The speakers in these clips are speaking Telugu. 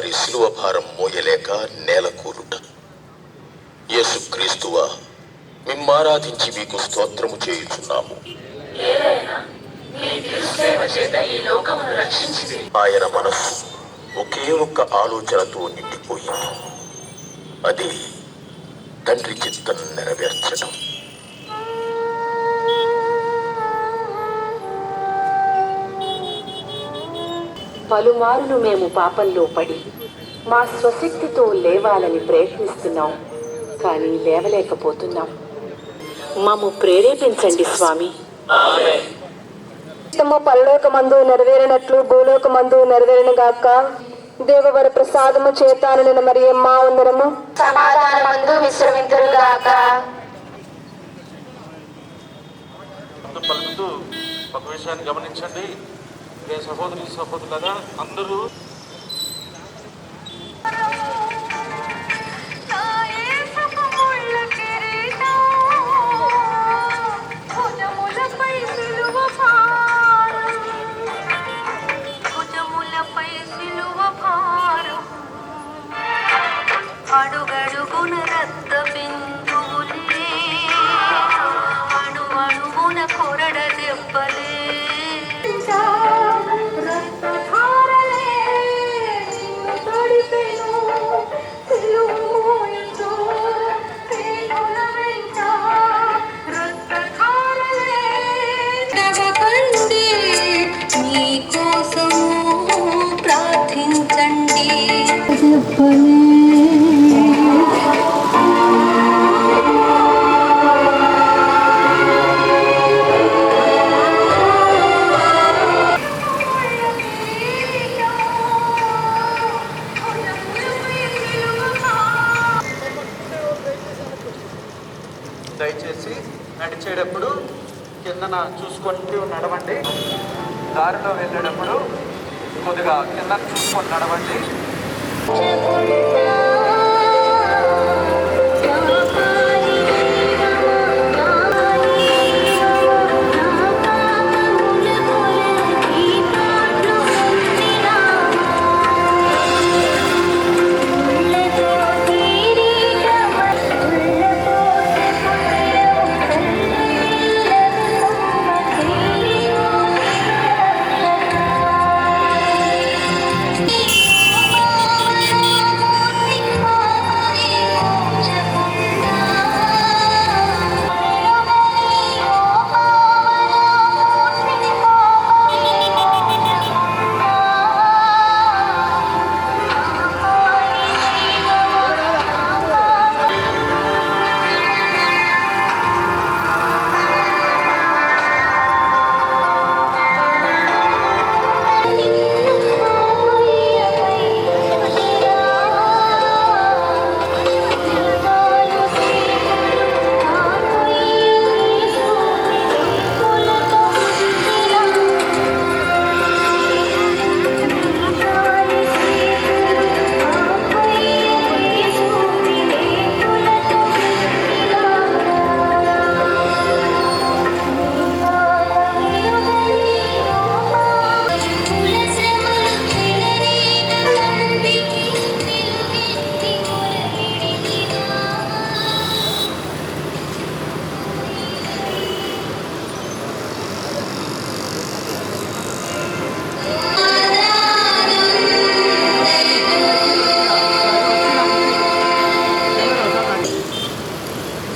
వారి శిలువ భారం మోయలేక నేల కూలుట యేసుక్రీస్తువా మిమ్మారాధించి మీకు స్తోత్రము చేయుచున్నాము. ఆయన మనస్సు ఒకే ఒక్క ఆలోచనతో నిండిపోయింది. అది తండ్రి చిత్తం నెరవేర్చడం. పలుమారులు మేము పాపంలో పడి మా స్వశక్తితో లేవాలని ప్రయత్నిస్తున్నాం కానీ లేవలేకపోతున్నాం. మమ్ము ప్రేరేపించండి స్వామి. చిత్తము పరలోకమందు నెరవేరినట్లు భూలోకమందు నెరవేరిన గాక దేవవర ప్రసాదము చేతాను నేను మరి అమ్మా ఉందరము సమాధానమందు ఒక విషయాన్ని గమనించండి. సహోదరి సహోదరులారా అందరూ అడుగడుగున రక్త దయచేసి నడిచేటప్పుడు కిందన చూసుకుంటూ నడవండి. దారిలో వెళ్ళేటప్పుడు కొద్దిగా కింద చూసుకొని నడవండి.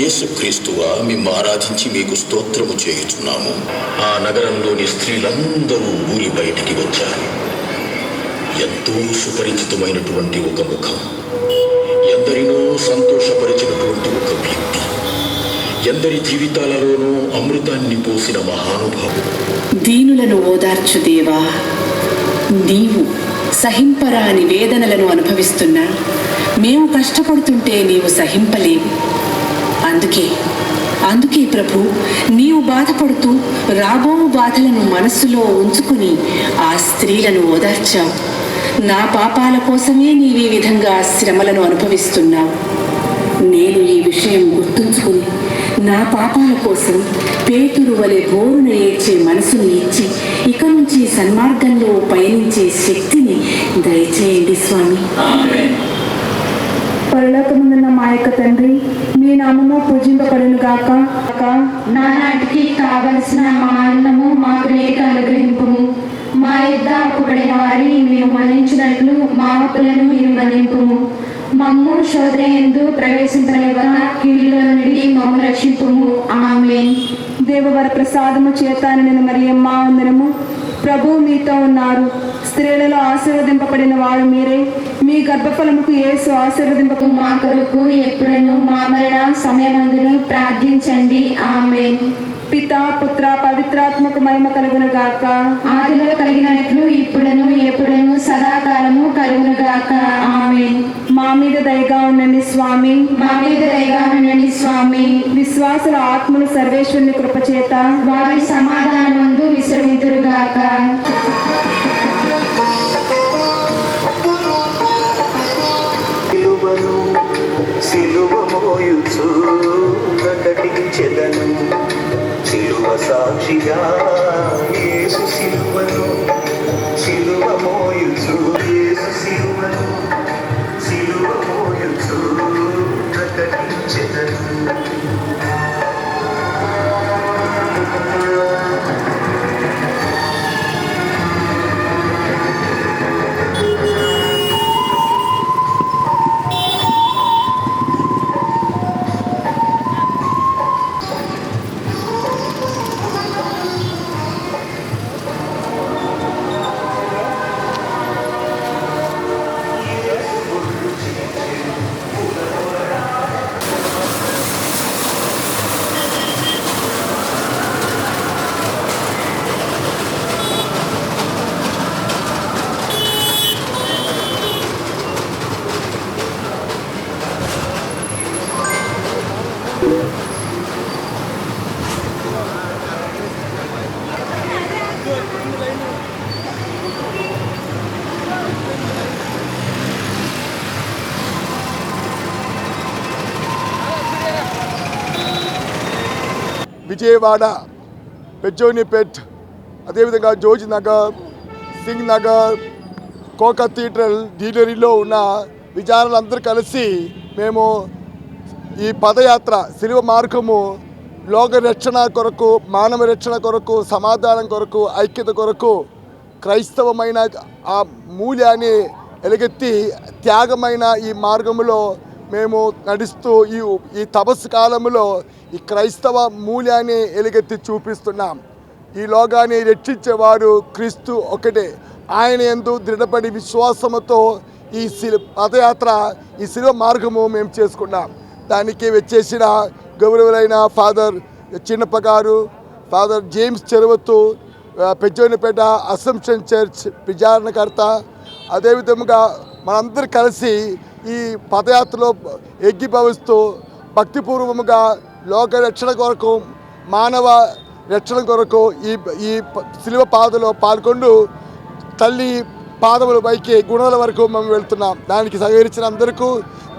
యేసుక్రీస్తువా మేము ఆరాధించి మీకు స్తోత్రము చేయుచున్నాము. ఆ నగరంలోని స్త్రీలందరూ ఊరి బయటికి వచ్చారు. ఎంతో సుపరిచితమైనటువంటి ఒక ముఖం. ఎందరినో సంతోషపరిచినటువంటి ఒక వ్యక్తి. ఎందరి జీవితాలలోనూ అమృతాన్ని పోసిన మహానుభావుడు. దీనులను ఓదార్చు దేవా. నీవు సహింపరాని వేదనలను అనుభవిస్తున్నా. మేము కష్టపడుతుంటే నీవు సహింపలేవు. అందుకే అందుకే ప్రభు నీవు బాధపడుతూ రాబో బాధలను మనస్సులో ఉంచుకుని ఆ స్త్రీలను ఓదార్చావు. నా పాపాల కోసమే నీవు ఈ విధంగా శ్రమలను అనుభవిస్తున్నావు. నేను ఈ విషయం గుర్తుంచుకుని నా పాపాల కోసం పేతురు వలె బోరున ఏడ్చే మనసును ఇచ్చి ఇక నుంచి సన్మార్గంలో పయనించే శక్తిని దయచేయండి స్వామి. పరలోకముందున్న మా యొక్క తండ్రి మీ నామము పూజింపబడును గాక నానాటికి కావలసిన మా అన్నము మాకు నేటి అనుగ్రహింపుము. మా యుద్ధ అప్పుబడిన వారిని మేము మరణించినట్లు మా అప్పులను మీరు మన్నింపుము. మమ్ము శోధయందు ప్రవేశింపలేవక కీడులో నుండి మమ్ము రక్షింపుము. ఆమేన్. దేవవర ప్రసాదము చేత నేను మరి మరియమ్మ అందరము ప్రభు మీతో ఉన్నారు. స్త్రీలలో ఆశీర్వదింపబడిన వారు మీరే. మీ గర్భఫలముకు యేసు ఆశీర్వదింప మా కొరకు ఎప్పుడను మా మరణ సమయమందును ప్రార్థించండి. ఆమేన్. పిత పుత్ర పవిత్రాత్మక మహిమ కలుగును గాక. ఆదిలో కలిగినట్లు ఇప్పుడను ఎప్పుడను సదాకాలము కలుగునుగాక ఆమేన్. మా మీద దయగా ఉండండి స్వామి. మా మీద దయగా ఉండండి స్వామి. విశ్వాసుల ఆత్మలు సర్వేశ్వరుని కృపచేత. వారి సమాధానమందు విశ్రమితురుగాక సిలువను సాక్షిగా యేసు సిలువను విజయవాడ పెచ్చోనిపేట్ అదేవిధంగా జోజ్ నగర్ సింగ్ నగర్ కో థియేటర్ డీలరీలో ఉన్న విచారాలందరూ కలిసి మేము ఈ పదయాత్ర శిలువ మార్గము లోక రక్షణ కొరకు మానవ రక్షణ కొరకు సమాధానం కొరకు ఐక్యత కొరకు క్రైస్తవమైన ఆ మూల్యాన్ని ఎలుగెత్తి త్యాగమైన ఈ మార్గములో మేము నడుస్తూ ఈ ఈ తపస్సు కాలంలో ఈ క్రైస్తవ మూల్యాన్ని ఎలుగెత్తి చూపిస్తున్నాం. ఈ లోకాన్ని రక్షించేవారు క్రీస్తు ఒకటే ఆయన ఎందు దృఢపడి విశ్వాసముతో ఈ శిల పదయాత్ర ఈ శిలువ మార్గము మేము చేసుకున్నాం. దానికి వచ్చేసిన గౌరవులైన ఫాదర్ చిన్నప్ప గారు father James Cheruvathu Peddonipeta assumption church విచారణకర్త అదేవిధంగా మనందరూ కలిసి ఈ పదయాత్రలో ఎగ్గిభవిస్తూ భక్తిపూర్వముగా లోక రక్షణ కొరకు మానవ రక్షణ కొరకు ఈ ఈ శిలువ పాదలో పాల్గొండు తల్లి పాదముల పైకి గుణాల వరకు మేము వెళ్తున్నాం. దానికి సహకరించిన అందరికీ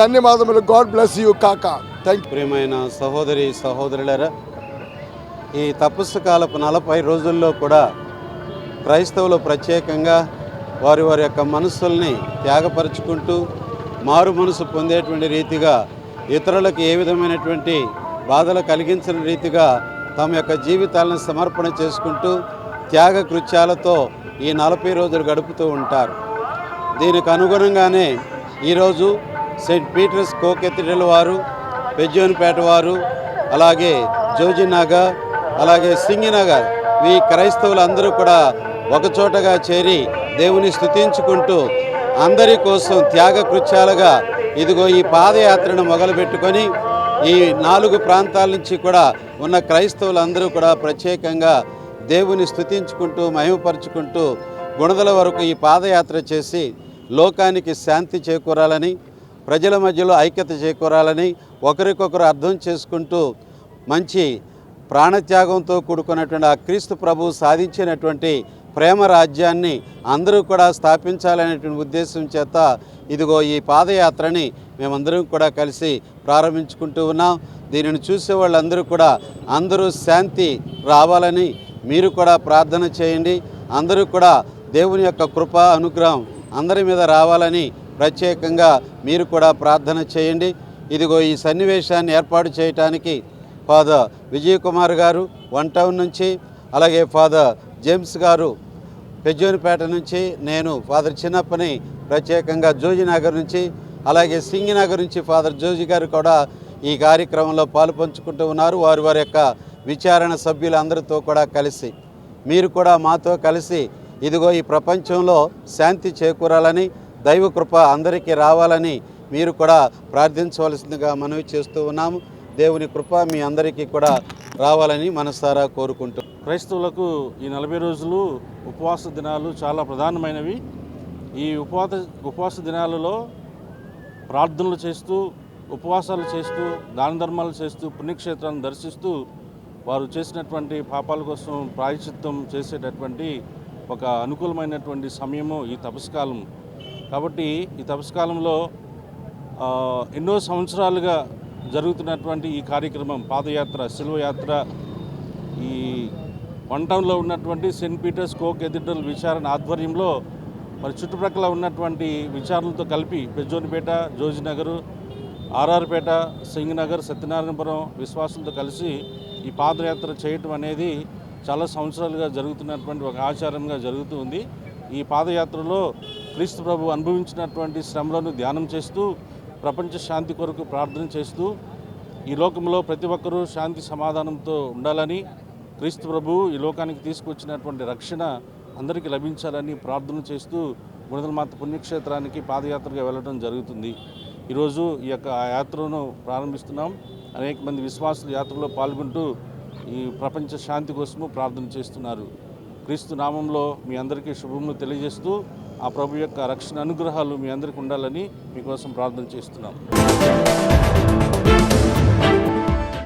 ధన్యవాదములు. గాడ్ బ్లెస్ యూ కాక. థ్యాంక్ ప్రియమైన సహోదరి సహోదరులరా ఈ తపస్సు కాలపు నలభై రోజుల్లో కూడా క్రైస్తవులు ప్రత్యేకంగా వారి వారి యొక్క మనస్సుల్ని త్యాగపరుచుకుంటూ మారు మనసు పొందేటువంటి రీతిగా ఇతరులకు ఏ విధమైనటువంటి బాధలు కలిగించిన రీతిగా తమ యొక్క జీవితాలను సమర్పణ చేసుకుంటూ త్యాగ కృత్యాలతో ఈ నలభై రోజులు గడుపుతూ ఉంటారు. దీనికి అనుగుణంగానే ఈరోజు సెయింట్ పీటర్స్ కో వారు పెజ్జోనిపేట వారు అలాగే జోజినాగా అలాగే సింగినగర్. ఈ క్రైస్తవులందరూ కూడా ఒకచోటగా చేరి దేవుని స్థుతించుకుంటూ అందరి కోసం త్యాగ కృత్యాలుగా ఇదిగో ఈ పాదయాత్రను మొదలుపెట్టుకొని ఈ నాలుగు ప్రాంతాల నుంచి కూడా ఉన్న క్రైస్తవులందరూ కూడా ప్రత్యేకంగా దేవుని స్థుతించుకుంటూ మహిమపరుచుకుంటూ గుణదల వరకు ఈ పాదయాత్ర చేసి లోకానికి శాంతి చేకూరాలని ప్రజల మధ్యలో ఐక్యత చేకూరాలని ఒకరికొకరు అర్థం చేసుకుంటూ మంచి ప్రాణత్యాగంతో కూడుకున్నటువంటి ఆ క్రీస్తు ప్రభు సాధించినటువంటి ప్రేమ రాజ్యాన్ని అందరూ కూడా స్థాపించాలనేటువంటి ఉద్దేశం చేత ఇదిగో ఈ పాదయాత్రని మేమందరం కూడా కలిసి ప్రారంభించుకుంటూ ఉన్నాం. దీనిని చూసే వాళ్ళందరూ కూడా అందరూ శాంతి రావాలని మీరు కూడా ప్రార్థన చేయండి. అందరూ కూడా దేవుని యొక్క కృప అనుగ్రహం అందరి మీద రావాలని ప్రత్యేకంగా మీరు కూడా ప్రార్థన చేయండి. ఇదిగో ఈ సన్నివేశాన్ని ఏర్పాటు చేయటానికి ఫాదర్ విజయ్ కుమార్ గారు వన్ టౌన్ నుంచి అలాగే ఫాదర్ జేమ్స్ గారు పెజ్జోనిపేట నుంచి నేను ఫాదర్ చిన్నప్పని ప్రత్యేకంగా జోజినగర్ నుంచి అలాగే సింగినగర్ నుంచి ఫాదర్ జోజి గారు కూడా ఈ కార్యక్రమంలో పాలు పంచుకుంటూ ఉన్నారు. వారి వారి యొక్క విచారణ సభ్యులందరితో కూడా కలిసి మీరు కూడా మాతో కలిసి ఇదిగో ఈ ప్రపంచంలో శాంతి చేకూరాలని దైవ కృప అందరికీ రావాలని మీరు కూడా ప్రార్థించవలసిందిగా మనవి చేస్తూ ఉన్నాము. దేవుని కృప మీ అందరికీ కూడా రావాలని మనసారా కోరుకుంటూ క్రైస్తవులకు ఈ నలభై రోజులు ఉపవాస దినాలు చాలా ప్రధానమైనవి. ఈ ఉపవాస ఉపవాస దినాలలో ప్రార్థనలు చేస్తూ ఉపవాసాలు చేస్తూ దాన ధర్మాలు చేస్తూ పుణ్యక్షేత్రాలను దర్శిస్తూ వారు చేసినటువంటి పాపాల కోసం ప్రాయచిత్తం చేసేటటువంటి ఒక అనుకూలమైనటువంటి సమయము ఈ తపస్కాలం కాబట్టి ఈ తపస్కాలంలో ఎన్నో సంవత్సరాలుగా జరుగుతున్నటువంటి ఈ కార్యక్రమం పాదయాత్ర శిల్వయాత్ర ఈ వన్ టౌన్లో ఉన్నటువంటి సెయింట్ పీటర్స్ కో కెథీడ్రల్ విచారణ ఆధ్వర్యంలో మరి చుట్టుప్రక్కల ఉన్నటువంటి విచారణలతో కలిపి పెజ్జోనిపేట జోజినగర్ ఆర్ఆర్పేట సింగనగర్ సత్యనారాయణపురం విశ్వాసులతో కలిసి ఈ పాదయాత్ర చేయటం అనేది చాలా సంవత్సరాలుగా జరుగుతున్నటువంటి ఒక ఆచారంగా జరుగుతూ ఉంది. ఈ పాదయాత్రలో క్రీస్తు ప్రభు అనుభవించినటువంటి శ్రమలను ధ్యానం చేస్తూ ప్రపంచ శాంతి కొరకు ప్రార్థన చేస్తూ ఈ లోకంలో ప్రతి ఒక్కరూ శాంతి సమాధానంతో ఉండాలని క్రీస్తు ప్రభు ఈ లోకానికి తీసుకొచ్చినటువంటి రక్షణ అందరికీ లభించాలని ప్రార్థన చేస్తూ గుణదలమాత పుణ్యక్షేత్రానికి పాదయాత్రగా వెళ్ళడం జరుగుతుంది. ఈరోజు ఈ యొక్క యాత్రను ప్రారంభిస్తున్నాం. అనేక మంది విశ్వాసులు యాత్రలో పాల్గొంటూ ఈ ప్రపంచ శాంతి కోసము ప్రార్థన చేస్తున్నారు. క్రీస్తు నామంలో మీ అందరికీ శుభములు తెలియజేస్తూ ఆ ప్రభు యొక్క రక్షణ అనుగ్రహాలు మీ అందరికీ ఉండాలని మీకోసం ప్రార్థన చేస్తున్నాం.